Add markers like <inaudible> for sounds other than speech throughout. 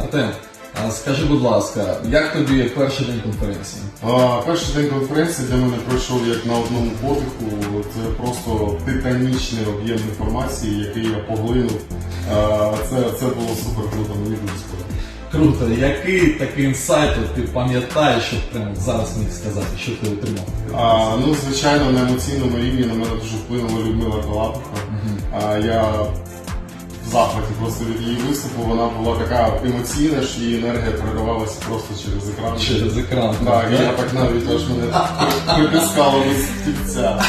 Артем, скажи, будь ласка, як тобі перший день конференції? А, Перший день конференції для мене пройшов як на одному подиху. Це просто титанічний об'єм інформації, який я поглинув. А, Це, це було супер круто, мені дуже сподобалося. Круто, який такий інсайт от ти пам'ятаєш, що прямо зараз міг сказати, що ти отримав? А, ну, звичайно, на емоційному рівні на мене дуже вплинула Людмила Калапуха. А, я в захваті просто від її виступу. Вона була така емоційна, що її енергія передавалася просто через екран. Через екран. Так, я так навіть аж мене притискало до стільця.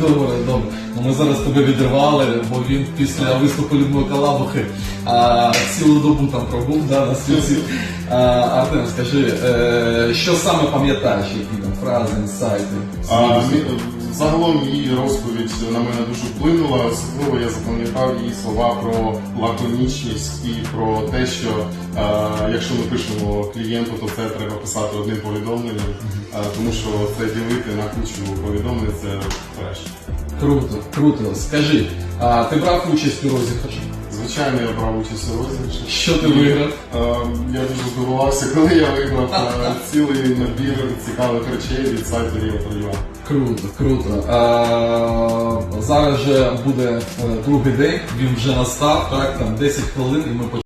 Добре, добре. Ну ми зараз тебе відривали, бо він після виступу Людмили Калабухи а, цілу добу там пробув да, на стільці. Артем, скажи, е, що саме пам'ятаєш, які там фрази, інсайти? Загалом її розповідь на мене дуже вплинула. Особливо я запам'ятав її слова про лаконічність і про те, що е, якщо ми пишемо клієнту, то це треба писати одним повідомленням, е, тому що це ділити на кучу повідомлень це треш. Круто, круто. Скажи, а ти брав участь у розіграші? Звичайно, я брав участь у розіграші. Що ти виграв? Е, Я дуже здивувався, коли я виграв е, <laughs> цілий набір цікавих речей від сайту Realtor.ua. Круто, круто. А, зараз же буде е, другий день, він вже настав, так, там 10 хвилин і ми почнемо.